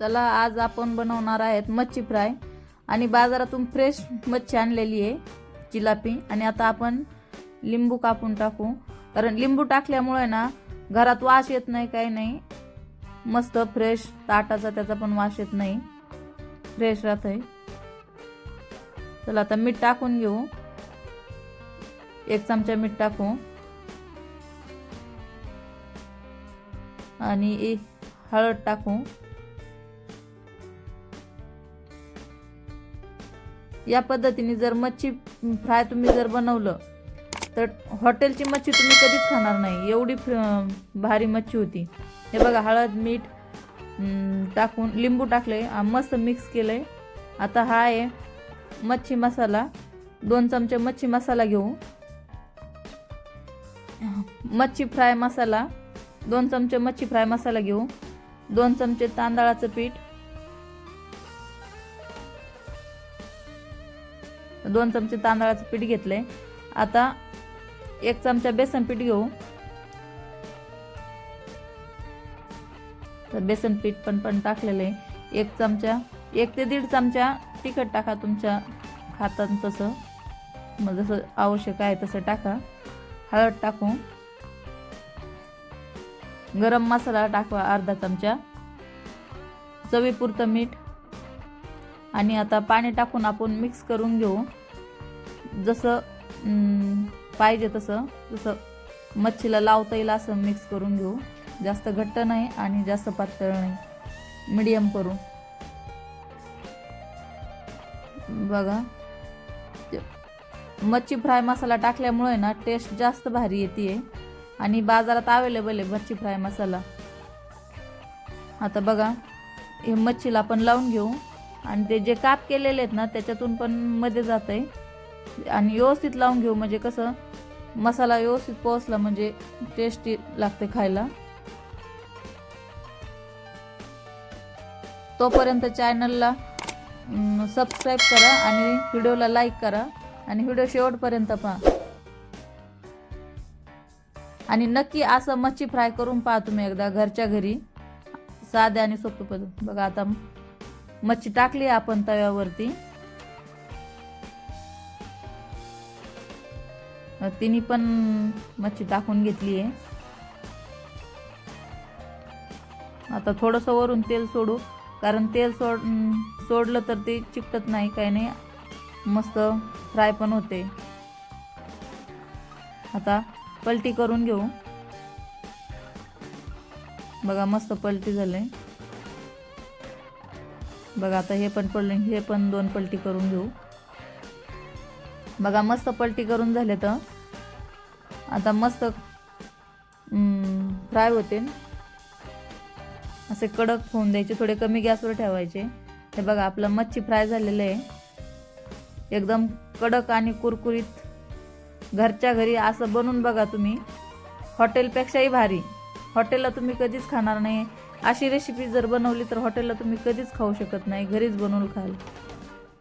चला आज आपण बनवणार आहेत मच्छी फ्राय. आणि बाजारातून फ्रेश मच्छी आणलेली आहे जिलापी. आणि आता आपण लिंबू कापून टाकू. कारण लिंबू टाकल्यामुळे ना घरात वास येत नाही काही नाही. मस्त फ्रेश ताटाचा त्याचा पण वास येत नाही. फ्रेश राहतंय. चला आता मीठ टाकून घेऊ. एक चमचा मीठ टाकू. आणि हळद टाकू. या पद्धतीने जर मच्छी फ्राय तुम्ही जर बनवलं तर हॉटेलची मच्छी तुम्ही कधीच खाणार नाही. एवढी भारी मच्छी होती. हे बघा हळद मीठ टाकून लिंबू टाकले मस्त मिक्स केलंय. आता हा आहे मच्छी मसाला. दोन चमचे मच्छी मसाला घेऊ. मच्छी फ्राय मसाला. दोन चमचे मच्छी फ्राय मसाला घेऊ. दोन चमचे तांदळाचं पीठ. दोन चमचे तांदळाचं पीठ घेतलंय. आता एक चमचा बेसन पीठ घेऊ. तर बेसन पीठ पण पण टाकलेलं आहे. एक चमचा एक ते दीड चमचा तिखट टाका तुमच्या खातात तसं. मग जसं आवश्यक आहे तसं टाका. हळद टाकू. गरम मसाला टाकवा अर्धा चमचा. चवीपुरतं मीठ. आणि आता पाणी टाकून आपण मिक्स करून घेऊ. जसं पाहिजे तसं जसं मच्छीला लावता येईल असं मिक्स करून घेऊ. जास्त घट्ट नाही आणि जास्त पातळ नाही. मिडियम करू बघा. ते- मच्छी फ्राय मसाला टाकल्यामुळे ना टेस्ट जास्त भारी येते आणि बाजारात अवेलेबल आहे मच्छी फ्राय मसाला. आता बघा. हे मच्छीला आपण लावून घेऊ. आणि ते जे काप केलेले आहेत ना त्याच्यातून पण मध्ये जात आहे आणि व्यवस्थित लावून घेऊ. म्हणजे कसं मसाला व्यवस्थित पोहोचला म्हणजे टेस्टी लागते खायला. तोपर्यंत चॅनलला सबस्क्राईब करा आणि व्हिडिओला लाईक करा आणि व्हिडिओ शेवटपर्यंत पहा. आणि नक्की असं मच्छी फ्राय करून पहा तुम्ही एकदा घरच्या घरी. साध्या आणि सोपी पद्धत. बघा आता मच्छी टाकली आपण तव्यावरती. तिने पण मच्छी टाकून घेतली आहे. आता थोडंसं वरून तेल सोडू कारण तेल सोड सोडलं तर ते चिकटत नाही काही नाही. मस्त फ्राय पण होते. आता पलटी करून घेऊ. बघा मस्त पलटी झाले बघा आता हे पण पडले हे पण दोन पलटी करून घेऊ. बघा मस्त पलटी करून झाले तर. आता मस्त फ्राय होते असे कडक होऊन द्यायचे थोडे कमी गॅसवर ठेवायचे. हे बघा आपलं मच्छी फ्राय झालेलं आहे. एकदम कडक आणि कुरकुरीत घरच्या घरी असं बनवून बघा तुम्ही. हॉटेलपेक्षाही भारी. हॉटेलला तुम्ही कधीच खाणार नाही. अशी रेसिपी जर बनवली तर हॉटेलला तुम्ही कधीच खाऊ शकत नाही. घरीच बनवून खाल.